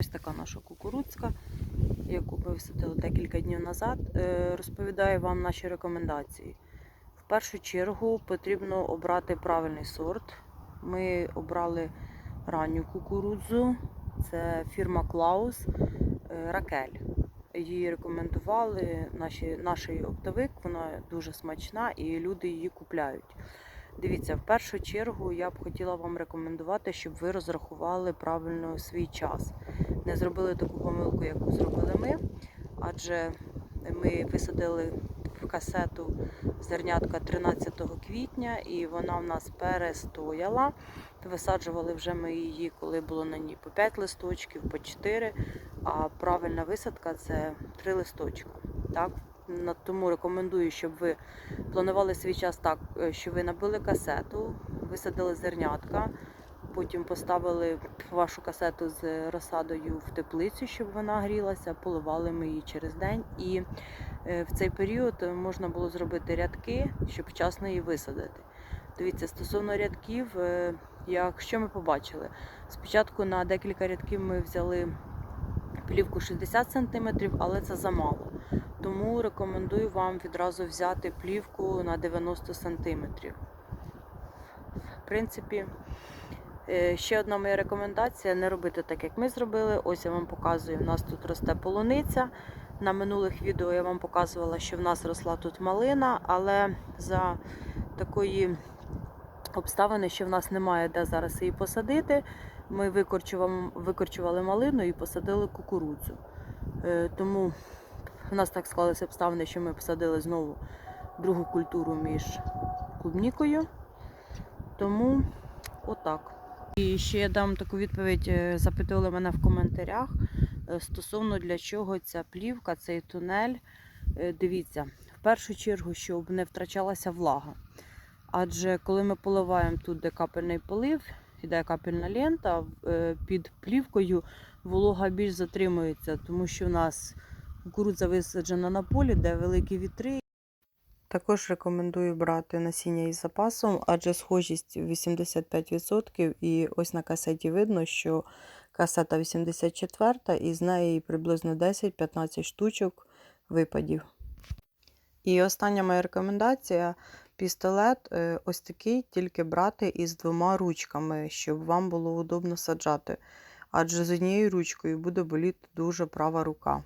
Ось така наша кукурудзка, яку ми висадили декілька днів назад. Е, Розповідаю вам наші рекомендації. В першу чергу потрібно обрати правильний сорт. Ми обрали ранню кукурудзу. Це фірма Клаус е, Ракель. Її рекомендували наші, наш оптовик, вона дуже смачна і люди її купляють. Дивіться, в першу чергу я б хотіла вам рекомендувати, щоб ви розрахували правильно свій час. Не зробили таку помилку, яку зробили ми, адже ми висадили в касету зернятка 13 квітня, і вона в нас перестояла. Висаджували вже ми її, коли було на ній по 5 листочків, по 4, а правильна висадка це 3 листочка. Так? Тому рекомендую, щоб ви планували свій час так, е, що ви набили касету, висадили зернятка, потім поставили вашу касету з розсадою в теплицю, щоб вона грілася, поливали ми її через день. І е, в цей період можна було зробити рядки, щоб вчасно її висадити. Дивіться, стосовно рядків, е, якщо ми побачили, спочатку на декілька рядків ми взяли плівку 60 см, але це замало. Тому рекомендую вам відразу взяти плівку на 90 см. В принципі, е, ще одна моя рекомендація не робити так, як ми зробили. Ось я вам показую, у нас тут росте полуниця. На минулих відео я вам показувала, що в нас росла тут малина, але за такої обставини, що в нас немає де зараз її посадити, ми викорчували, малину і посадили кукурудзу. Е, Тому у нас так склалися обставини, що ми посадили знову другу культуру між клубнікою. Тому отак. І ще я дам таку відповідь. е, Запитували мене в коментарях е, стосовно для чого ця плівка, цей тунель. Е, Дивіться, в першу чергу, щоб не втрачалася влага. Адже коли ми поливаємо тут, де капельний полив, іде капельна лента, під плівкою волога більш затримується, тому що в нас кукурудза висаджена на полі, де великі вітри. Також рекомендую брати насіння із запасом, адже схожість 85%. І ось на касеті видно, що касета 84 і з неї приблизно 10-15 штучок випадів. І остання моя рекомендація пістолет е, ось такий, тільки брати із двома ручками, щоб вам було удобно саджати. Адже з однією ручкою буде боліти дуже права рука.